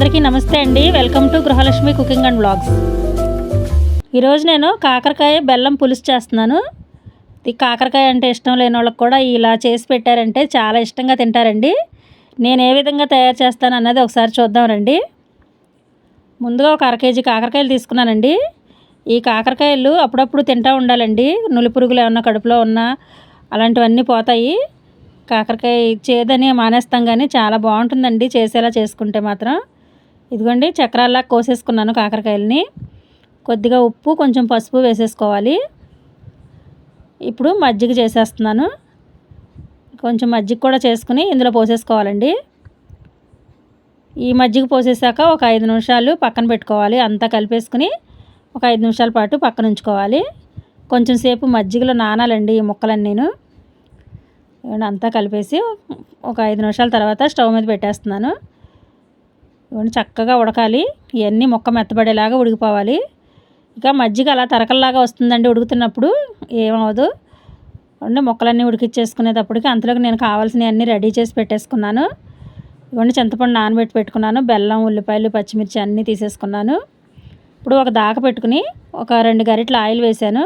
అందరికీ నమస్తే అండి. Welcome to Gruhalakshmi cooking and blogs ఈరోజు నేను కాకరకాయ బెల్లం పులుసు చేస్తున్నాను. ఈ కాకరకాయ అంటే ఇష్టం లేని వాళ్ళకి కూడా ఇలా చేసి పెట్టారంటే చాలా ఇష్టంగా తింటారండి. నేను ఏ విధంగా తయారు చేస్తాను అన్నది ఒకసారి చూద్దాం రండి. ముందుగా ఒక అర కేజీ కాకరకాయలు తీసుకున్నానండి. ఈ కాకరకాయలు అప్పుడప్పుడు తింటూ ఉండాలండి. నులి పురుగులు ఏమన్నా కడుపులో ఉన్నా అలాంటివన్నీ పోతాయి. కాకరకాయ చేదని మానేస్తాం కానీ చాలా బాగుంటుందండి చేసేలా చేసుకుంటే మాత్రం. ఇదిగోండి చక్రాల్లా కోసేసుకున్నాను కాకరకాయలని. కొద్దిగా ఉప్పు కొంచెం పసుపు వేసేసుకోవాలి. ఇప్పుడు మజ్జిగ చేసేస్తున్నాను. కొంచెం మజ్జిగ కూడా చేసుకుని ఇందులో పోసేసుకోవాలండి. ఈ మజ్జిగ పోసేసాక ఒక ఐదు నిమిషాలు పక్కన పెట్టుకోవాలి. అంతా కలిపేసుకుని ఒక ఐదు నిమిషాల పాటు పక్కన ఉంచుకోవాలి. కొంచెం సేపు మజ్జిగలో నానాలండి ఈ ముక్కలన్నీ. నేను ఇవన్నీ అంతా కలిపేసి ఒక ఐదు నిమిషాల తర్వాత స్టవ్ మీద పెట్టేస్తున్నాను. ఇవన్నీ చక్కగా ఉడకాలి. ఇవన్నీ మొక్క మెత్తబడేలాగా ఉడికిపోవాలి. ఇక మజ్జిగ అలా తరకల్లాగా వస్తుందండి ఉడుకుతున్నప్పుడు. ఏమవదు ఇవన్నీ మొక్కలన్నీ ఉడికిచ్చేసుకునేటప్పటికి అంతలోకి నేను కావాల్సినవన్నీ రెడీ చేసి పెట్టేసుకున్నాను. ఇవన్నీ చింతపండు నానబెట్టి పెట్టుకున్నాను. బెల్లం ఉల్లిపాయలు పచ్చిమిర్చి అన్నీ తీసేసుకున్నాను. ఇప్పుడు ఒక దాక పెట్టుకుని ఒక రెండు గరిటెల ఆయిల్ వేశాను.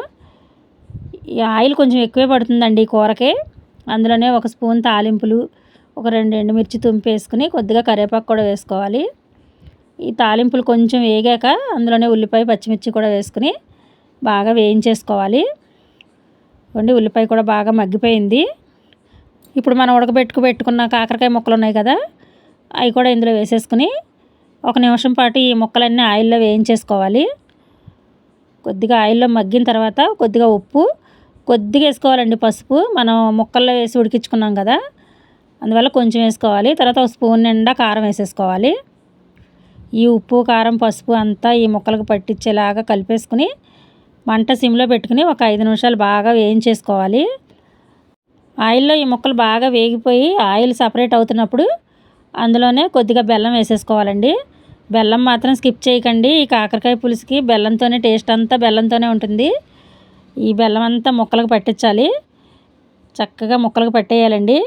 ఈ ఆయిల్ కొంచెం ఎక్కువే పడుతుందండి ఈ కూరకి. అందులోనే ఒక స్పూన్ తాలింపులు ఒక రెండు ఎండుమిర్చి తుంపి వేసుకుని కొద్దిగా కరివేపాకు కూడా వేసుకోవాలి. ఈ తాలింపులు కొంచెం వేగాక అందులోనే ఉల్లిపాయ పచ్చిమిర్చి కూడా వేసుకుని బాగా వేయించేసుకోవాలి. ఇవ్వండి ఉల్లిపాయ కూడా బాగా మగ్గిపోయింది. ఇప్పుడు మనం ఉడకబెట్టుకు పెట్టుకున్న కాకరకాయ ముక్కలు ఉన్నాయి కదా అవి కూడా ఇందులో వేసేసుకుని ఒక నిమిషం పాటు ఈ ముక్కలన్నీ ఆయిల్లో వేయించేసుకోవాలి. కొద్దిగా ఆయిల్లో మగ్గిన తర్వాత కొద్దిగా ఉప్పు కొద్దిగా వేసుకోవాలండి పసుపు. మనం ముక్కల్లో వేసి ఉడికించుకున్నాం కదా అందువల్ల కొంచెం వేసుకోవాలి. తర్వాత ఒక స్పూన్ నిండా కారం వేసేసుకోవాలి. ఈ ఉప్పు కారం పసుపు అంతా ఈ ముక్కలకు పట్టించేలాగా కలిపేసుకుని మంట సిమ్లో పెట్టుకుని ఒక ఐదు నిమిషాలు బాగా వేయించేసుకోవాలి. ఆయిల్లో ఈ ముక్కలు బాగా వేగిపోయి ఆయిల్ సపరేట్ అవుతున్నప్పుడు అందులోనే కొద్దిగా బెల్లం వేసేసుకోవాలండి. బెల్లం మాత్రం స్కిప్ చేయకండి. ఈ కాకరకాయ పులుసుకి బెల్లంతోనే టేస్ట్ అంతా బెల్లంతోనే ఉంటుంది. ఈ బెల్లం అంతా ముక్కలకు పట్టించాలి. చక్కగా ముక్కలకు పట్టేయాలండి.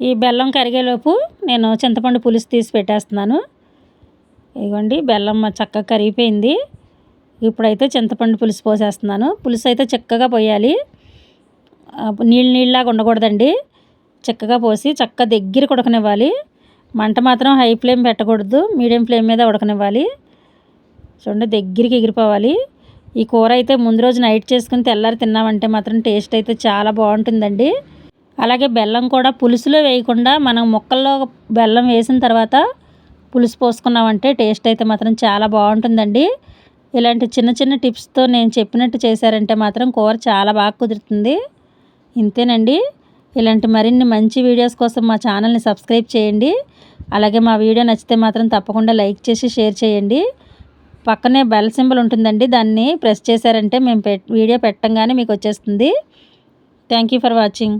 ఈ బెల్లం కరిగేలోపు నేను చింతపండు పులుసు తీసి పెట్టేస్తున్నాను. ఇదిగోండి బెల్లం చక్కగా కరిగిపోయింది. ఇప్పుడైతే చింతపండు పులుసు పోసేస్తున్నాను. పులుసు అయితే చక్కగా పోయాలి. నీళ్ళు నీళ్ళలాగా ఉండకూడదండి. చక్కగా పోసి చక్కగా దగ్గర ఉడకనివ్వాలి. మంట మాత్రం హై ఫ్లేమ్ పెట్టకూడదు. మీడియం ఫ్లేమ్ మీద ఉడకనివ్వాలి. చూడండి దగ్గరికి ఎగిరిపోవాలి. ఈ కూర అయితే ముందు రోజు నైట్ చేసుకుని తెల్లారి తిన్నామంటే మాత్రం టేస్ట్ అయితే చాలా బాగుంటుందండి. అలాగే బెల్లం కూడా పులుసులో వేయకుండా మనం ముక్కల్లో బెల్లం వేసిన తర్వాత పులుసు పోసుకున్నామంటే టేస్ట్ అయితే మాత్రం చాలా బాగుంటుందండి. ఇలాంటి చిన్న చిన్న టిప్స్తో నేను చెప్పినట్టు చేశారంటే మాత్రం కూర చాలా బాగా కుదురుతుంది. ఇంతేనండి. ఇలాంటి మరిన్ని మంచి వీడియోస్ కోసం మా ఛానల్ని సబ్స్క్రైబ్ చేయండి. అలాగే మా వీడియో నచ్చితే మాత్రం తప్పకుండా లైక్ చేసి షేర్ చేయండి. పక్కనే బెల్ సింబల్ ఉంటుందండి. దాన్ని ప్రెస్ చేశారంటే మేము వీడియో పెట్టంగానే మీకు వచ్చేస్తుంది. Thank you for watching.